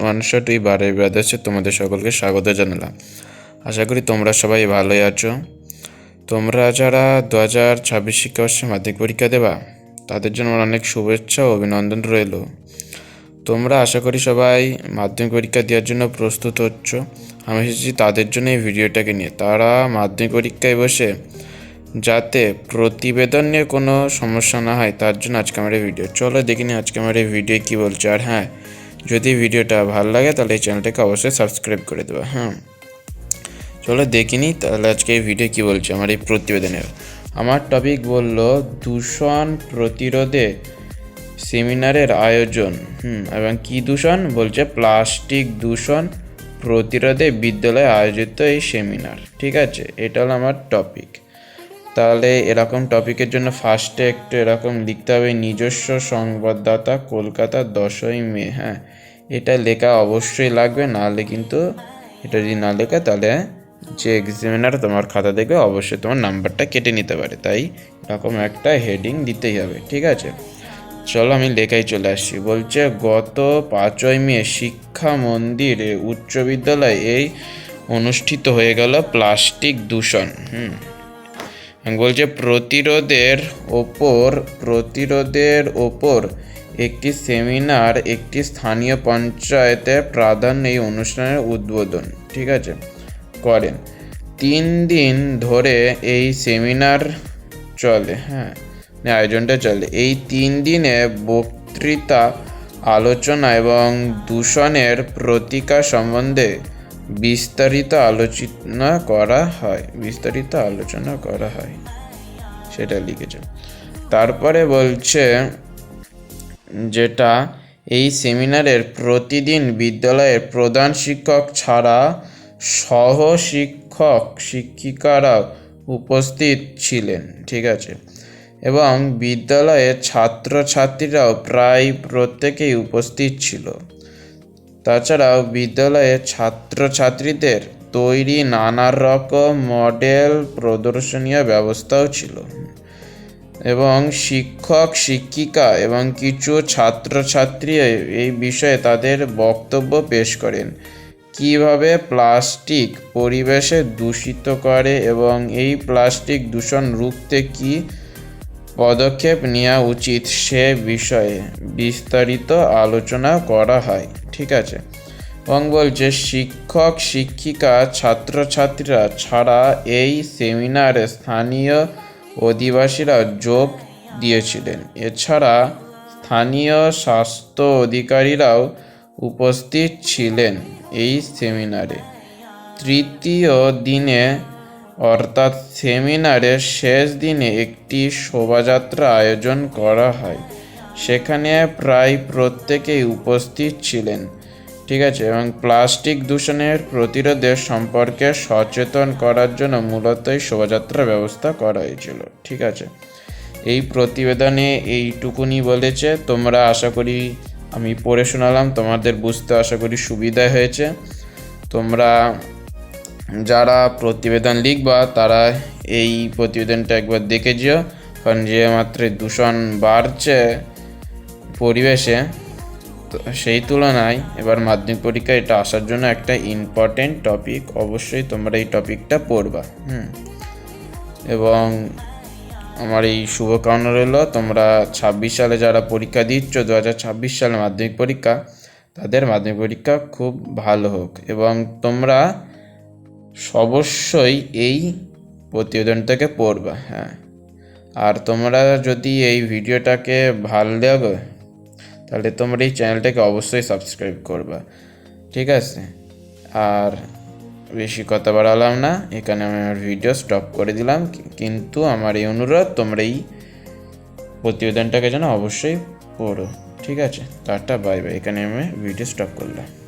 One shot এই বারে ব্রাদার্সে তোমাদের সকলকে স্বাগত জানালাম। আশা করি তোমরা সবাই ভালোই আছো। তোমরা যারা দু হাজার ছাব্বিশ শিক্ষাবর্ষে মাধ্যমিক পরীক্ষা দেবা, তাদের জন্য আমার অনেক শুভেচ্ছা ও অভিনন্দন রইল। তোমরা আশা করি সবাই মাধ্যমিক পরীক্ষা দেওয়ার জন্য প্রস্তুত হচ্ছ। আমি এসেছি তাদের জন্য এই ভিডিওটাকে নিয়ে। তারা মাধ্যমিক পরীক্ষায় বসে যাতে প্রতিবেদন নিয়ে কোনো সমস্যা না হয়, তার জন্য আজকে আমার এই ভিডিও। চলো দেখিনি আজকে আমার এই ভিডিও কী বলছে। আর হ্যাঁ যদি ভিডিওটা ভালো লাগে, তাহলে এই চ্যানেলটাকে অবশ্যই সাবস্ক্রাইব করে দেবে হ্যাঁ। চলো দেখিনি তাহলে আজকে এই ভিডিও কী বলছে আমার এই প্রতিবেদনের। আমার টপিক বলল, দূষণ প্রতিরোধে সেমিনারের আয়োজন, হুম, এবং কী দূষণ? বলছে, প্লাস্টিক দূষণ প্রতিরোধে বিদ্যালয়ে আয়োজিত এই সেমিনার, ঠিক আছে? এটা হলো আমার টপিক তাহলে এরকম টপিকের জন্য ফার্স্টে একটু এরকম লিখতে হবে, নিজস্ব সংবাদদাতা কলকাতা দশই মে হ্যাঁ। এটা লেখা অবশ্যই লাগবে, নাহলে কিন্তু এটা যদি না লেখা, তাহলে যে এক্সামিনার তোমার খাতা দেখবে, অবশ্যই তোমার নাম্বারটা কেটে নিতে পারে। তাই এরকম একটা হেডিং দিতেই হবে, ঠিক আছে? চলো আমি লেখাই চলে আসছি। বলছে, গত পাঁচই মে শিক্ষা মন্দিরে উচ্চ বিদ্যালয়ে এই অনুষ্ঠিত হয়ে গেল প্লাস্টিক দূষণ, হুম। বলছে প্রতিরোধের ওপর প্রতিরোধের ওপর একটি সেমিনার, একটি স্থানীয় পঞ্চায়েতে প্রাধান্য এই অনুষ্ঠানের উদ্বোধন। ঠিক আছে? করেন। তিন দিন ধরে এই সেমিনার চলে হ্যাঁ মানে আয়োজনটা চলে। এই তিন দিনে বক্তৃতা, আলোচনা এবং দূষণের প্রতিকার সম্বন্ধে বিস্তারিত আলোচনা করা হয়। বিস্তারিত আলোচনা করা হয়। সেটা লিখেছে। তারপরে বলছে যেটা এই সেমিনারের প্রতিদিন বিদ্যালয়ের প্রধান শিক্ষক ছাড়া সহ শিক্ষক শিক্ষিকারা উপস্থিত ছিলেন। ঠিক আছে? এবং বিদ্যালয়ের ছাত্রছাত্রীরাও প্রায় প্রত্যেকেই উপস্থিত ছিল। তাছাড়াও বিদ্যালয়ের ছাত্রছাত্রীদের তৈরি নানা রকম মডেল প্রদর্শনীয় ব্যবস্থাও ছিল। এবং শিক্ষক, শিক্ষিকা এবং কিছু ছাত্রছাত্রী এই বিষয়ে তাদের বক্তব্য পেশ করেন। কীভাবে প্লাস্টিক পরিবেশে দূষিত করে এবং এই প্লাস্টিক দূষণ রুখতে কী পদক্ষেপ নেওয়া উচিত সে বিষয়ে বিস্তারিত আলোচনা করা হয়। ঠিক আছে। এবং বলছে শিক্ষক, শিক্ষিকা, ছাত্রছাত্রীরা ছাড়া এই সেমিনারে স্থানীয় অধিবাসীরা যোগ দিয়েছিলেন। এছাড়া স্থানীয় স্বাস্থ্য অধিকারীরাও উপস্থিত ছিলেন এই সেমিনারে। তৃতীয় দিনে, অর্থাৎ সেমিনারের শেষ দিনে একটি শোভাযাত্রা আয়োজন করা হয়। সেখানে প্রায় প্রত্যেকেই উপস্থিত ছিলেন, ঠিক আছে? এবং প্লাস্টিক দূষণের প্রতিরোধে সম্পর্কে সচেতন করার জন্য মূলত এই শোভাযাত্রার ব্যবস্থা করা হয়েছিল, ঠিক আছে? এই প্রতিবেদনে এইটুকুনি বলেছে। তোমরা আশা করি আমি পড়ে শোনালাম, তোমাদের বুঝতে আশা করি সুবিধা হয়েছে। তোমরা যারা প্রতিবেদন লিখবা, তারা এই প্রতিবেদনটা একবার দেখে যেও, কারণ যে মাত্র দূষণ বাড়ছে পরিবেশে, তো সেই তুলনায় এবার মাধ্যমিক পরীক্ষায় এটা আসার জন্য একটা ইম্পর্টেন্ট টপিক অবশ্যই তোমরা এই টপিকটা পড়বা, হুম। এবং আমার এই শুভকামনা রইল, তোমরা ছাব্বিশ সালে যারা পরীক্ষা দিচ্ছ দু হাজার ছাব্বিশ সালে মাধ্যমিক পরীক্ষা, তাদের মাধ্যমিক পরীক্ষা খুব ভালো হোক। এবং তোমরা অবশ্যই এই প্রতিবেদনটাকে পড়বা হ্যাঁ। আর তোমরা যদি এই ভিডিওটাকে ভালো লাগো তাহলে তোমরা এই চ্যানেলটাকে অবশ্যই সাবস্ক্রাইব করবা। ঠিক আছে? আর বেশি কথা বাড়ালাম না। এখানে আমি আমার ভিডিও স্টপ করে দিলাম। কিন্তু আমার এই অনুরোধ, তোমরা এই প্রতিবেদনটাকে যেন অবশ্যই পড়ো। ঠিক আছে? টাটা বাই বাই এখানে আমি ভিডিও স্টপ করলাম।